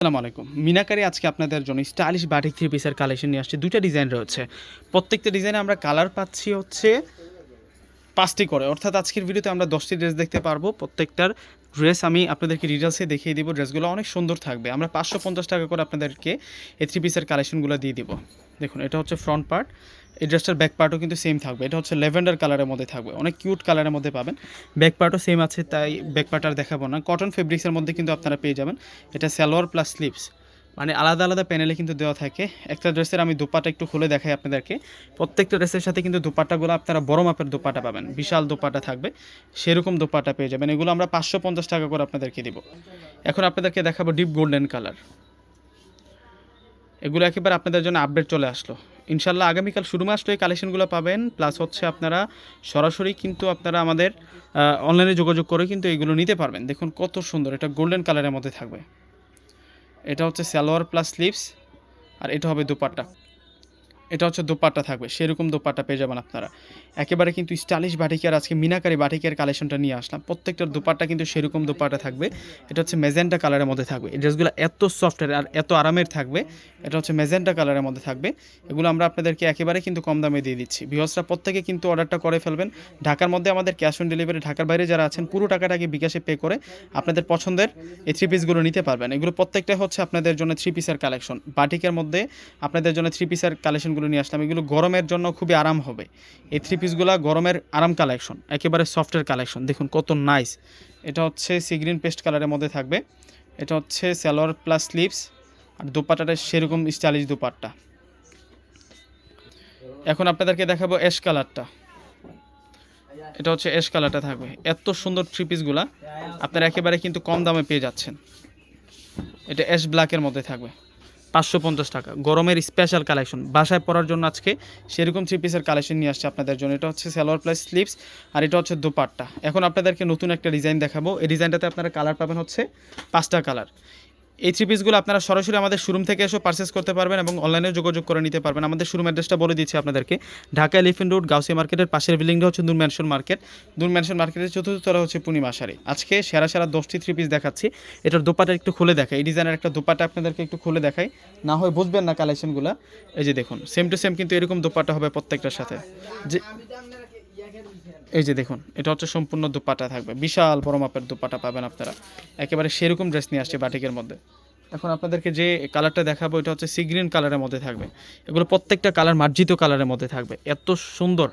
আসসালামু আলাইকুম। মিনাকারি আজকে আপনাদের জন্য স্টাইলিশ বাটিক থ্রি পিসের কালেকশন নিয়ে আসছে। দুইটা ডিজাইন রয়েছে। প্রত্যেকটা ডিজাইনে আমরা কালার পাচ্ছি হচ্ছে পাঁচটি করে। অর্থাৎ আজকের ভিডিওতে আমরা দশটি ড্রেস দেখতে পারব। প্রত্যেকটার ড্রেস আমি আপনাদেরকে ডিটেলসে দেখিয়ে দিব। ড্রেসগুলো অনেক সুন্দর থাকবে। আমরা পাঁচশো পঞ্চাশ টাকা করে আপনাদেরকে এই থ্রি পিসের কালেকশনগুলো দিয়ে দিব। দেখুন, এটা হচ্ছে ফ্রন্ট পার্ট। এই ড্রেসটার ব্যাক পার্টও কিন্তু সেম থাকবে। এটা হচ্ছে লেভেন্ডার কালারের মধ্যে থাকবে। অনেক কিউট কালারের মধ্যে পাবেন। ব্যাক পার্টও সেম আছে, তাই ব্যাক পার্ট আর দেখাবো না। কটন ফেব্রিক্সের মধ্যে কিন্তু আপনারা পেয়ে যাবেন। এটা সালোয়ার প্লাস স্লিভস মানে আলাদা আলাদা প্যানেলে কিন্তু দেওয়া থাকে। একটা ড্রেসের আমি দুপাটা একটু খুলে দেখাই আপনাদেরকে। প্রত্যেকটা ড্রেসের সাথে কিন্তু দুপাটাগুলো আপনারা বড় মাপের দুপাটা পাবেন। বিশাল দুপাটা থাকবে। সেরকম দুপাটা পেয়ে যাবেন। এগুলো আমরা পাঁচশো পঞ্চাশ টাকা করে আপনাদেরকে দিব। এখন আপনাদেরকে দেখাবো ডিপ গোল্ডেন কালার এগুলো একেবারে আপনাদের জন্য আপডেট চলে আসলো। ইনশাল্লাহ আগামীকাল শুরু এই কালেকশনগুলো পাবেন। প্লাস হচ্ছে আপনারা সরাসরি কিন্তু আপনারা আমাদের অনলাইনে যোগাযোগ করে কিন্তু এগুলো নিতে পারবেন। দেখুন কত সুন্দর, এটা গোল্ডেন কালারের মধ্যে থাকবে। এটা হচ্ছে সালোয়ার প্লাস স্লিভস আর এটা হবে দুপাট্টা। এটা হচ্ছে দোপাট্টা থাকবে, সেরকম দোপাট্টা পেয়ে যাবেন আপনারা। একেবারে কিন্তু স্টাইলিশ বাটিকার, আজকে মিনাকারি বাটিকের কালেকশনটা নিয়ে আসলাম। প্রত্যেকটার দোপাট্টা কিন্তু সেরকম দোপাট্টা থাকবে। এটা হচ্ছে মেজেন্টা কালারের মধ্যে থাকবে। এই ড্রেসগুলো এত সফটের আর এত আরামের থাকবে। এটা হচ্ছে মেজেন্টা কালারের মধ্যে থাকবে। এগুলো আমরা আপনাদেরকে একেবারে কিন্তু কম দামে দিয়ে দিচ্ছি। ভিওসরা প্রত্যেকে কিন্তু অর্ডারটা করে ফেলবেন। ঢাকার মধ্যে আমাদের ক্যাশ অন ডেলিভারি ঢাকার বাইরে যারা আছেন, পুরো টাকাটাকে বিকাশে পে করে আপনাদের পছন্দের এই থ্রি পিসগুলো নিতে পারবেন। এগুলো প্রত্যেকটা হচ্ছে আপনাদের জন্য থ্রি পিসের কালেকশন বাটিকের মধ্যে আপনাদের জন্য থ্রি পিসের কালেকশনগুলো নিয়ে আসলাম। এগুলো গরমের জন্য খুবই আরাম হবে। এই থ্রি পিসগুলো গরমের আরাম কালেকশন একেবারে সফটের কালেকশন দেখুন কত নাইস এটা হচ্ছে সি গ্রিন পেস্ট কালারের মধ্যে থাকবে। এটা হচ্ছে স্যালোয়ার প্লাস স্লিভস আর দোপাট্টাটা সেরকম স্টাইলিশ দোপাট্টা। এখন আপনাদেরকে দেখাবো অ্যাশ কালারটা এটা হচ্ছে অ্যাশ কালারটা থাকবে। এত সুন্দর থ্রি পিসগুলা আপনারা একেবারে কিন্তু কম দামে পেয়ে যাচ্ছেন। এটা অ্যাশ ব্ল্যাকের মধ্যে থাকবে। পাঁচশো পঞ্চাশ টাকা। গরমের স্পেশাল কালেকশন বাসায় পরার জন্য আজকে সেরকম থ্রি পিসের কালেকশন নিয়ে আসছে আপনাদের জন্য। এটা হচ্ছে সালোয়ার প্লাস স্লিপস আর এটা হচ্ছে দোপাট্টা। এখন আপনাদেরকে নতুন একটা ডিজাইন দেখাবো। এই ডিজাইনটাতে আপনারা কালার পাবেন হচ্ছে পাঁচটা কালার এই থ্রি পিসগুলো আপনারা সরাসরি আমাদের শোরুম থেকে এসে পারচেস করতে পারবেন এবং অনলাইনে যোগাযোগ করে নিতে পারবেন। আমাদের শোরুম অ্যাড্রেসটা বলে দিচ্ছি আপনাদেরকে। ঢাকা এলিফেন্ট রোড গাউসিয়া মার্কেটের পাশের বিল্ডিংটা হচ্ছে দূর ম্যানশন মার্কেট দূর ম্যানশন মার্কেটের চতুর্থ তলা হচ্ছে পূর্ণিমা শাড়ি আজকে সেরা সেরা দশটি থ্রি পিস দেখাচ্ছি। এটার দোপাটা একটু খুলে দেখাই। এই ডিজাইনের একটা দোপাটা আপনাদেরকে একটু খুলে দেখাই। না হয় বুঝবেন না কালেকশনগুলো এই যে দেখুন সেম টু সেম কিন্তু এরকম দোপাটা হবে প্রত্যেকটার সাথে। যে এই যে দেখুন, এটা হচ্ছে সম্পূর্ণ দুপাটা থাকবে। বিশাল বড় মাপের দুপাটা পাবেন আপনারা। একেবারে সেরকম ড্রেস নিয়ে আসছে বাটিকের মধ্যে। এখন আপনাদেরকে যে কালারটা দেখাবো, এটা হচ্ছে সি গ্রিন কালারের মধ্যে থাকবে। এগুলো প্রত্যেকটা কালার মার্জিত কালারের মধ্যে থাকবে। এত সুন্দর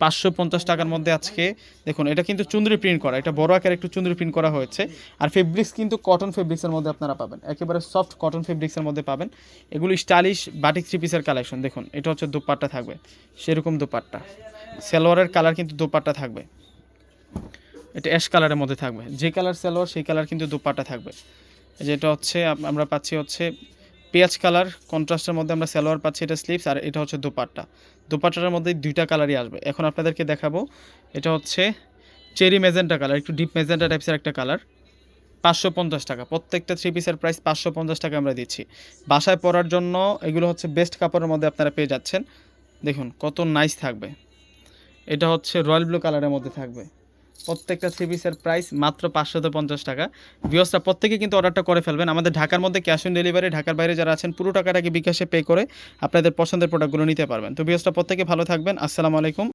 পাঁচশো পঞ্চাশ টাকার মধ্যে আজকে, দেখুন, এটা কিন্তু চুন্দ্রি প্রিন্ট করা, এটা বড় আকারে একটু চুন্দ্রি প্রিন্ট করা হয়েছে। আর ফেব্রিক্স কিন্তু কটন ফেব্রিক্সের মধ্যে আপনারা পাবেন, একেবারে সফট কটন ফেব্রিক্সের মধ্যে পাবেন। এগুলো স্টাইলিশ বাটিক থ্রি পিসের কালেকশন দেখুন, এটা হচ্ছে দুপাট্টা থাকবে, সেরকম দুপাট্টা। সালোয়ারের কালার কিন্তু দুপাট্টা থাকবে। এটা অ্যাশ কালারের মধ্যে থাকবে, যে কালার সালোয়ার সেই কালার কিন্তু দুপাট্টা থাকবে। যেটা হচ্ছে আমরা পাচ্ছি হচ্ছে পেঁয়াজ কালার কন্ট্রাস্টের মধ্যে আমরা সালোয়ার পাচ্ছি, এটা স্লিপস আর এটা হচ্ছে দোপাট্টা। দোপাট্টার মধ্যে দুইটা কালারই আসবে। এখন আপনাদেরকে দেখাবো, এটা হচ্ছে চেরি মেজেন্টা কালার, একটু ডিপ মেজেন্টা টাইপসের একটা কালার। পাঁচশো পঞ্চাশ টাকা, প্রত্যেকটা থ্রি পিসের প্রাইস পাঁচশো পঞ্চাশ টাকা আমরা দিচ্ছি। বাসায় পরার জন্য এগুলো হচ্ছে বেস্ট কাপড়ের মধ্যে আপনারা পেয়ে যাচ্ছেন। দেখুন, কত নাইস থাকবে। এটা হচ্ছে রয়্যাল ব্লু কালারের মধ্যে থাকবে। প্রত্যেকটা থ্রি পিসের প্রাইস মাত্র পাঁচশত পঞ্চাশ টাকা। ভিওসরা প্রত্যেকে কিন্তু অর্ডারটা করে ফেলবেন। আমাদের ঢাকার মধ্যে ক্যাশ অন ডেলিভারি ঢাকার বাইরে যারা আছেন, পুরো টাকাটাকে বিকাশে পে করে আপনাদের পছন্দের প্রোডাক্টগুলো নিতে পারবেন। তো ভিওসরা প্রত্যেকে ভালো থাকবেন। আসসালামু আলাইকুম।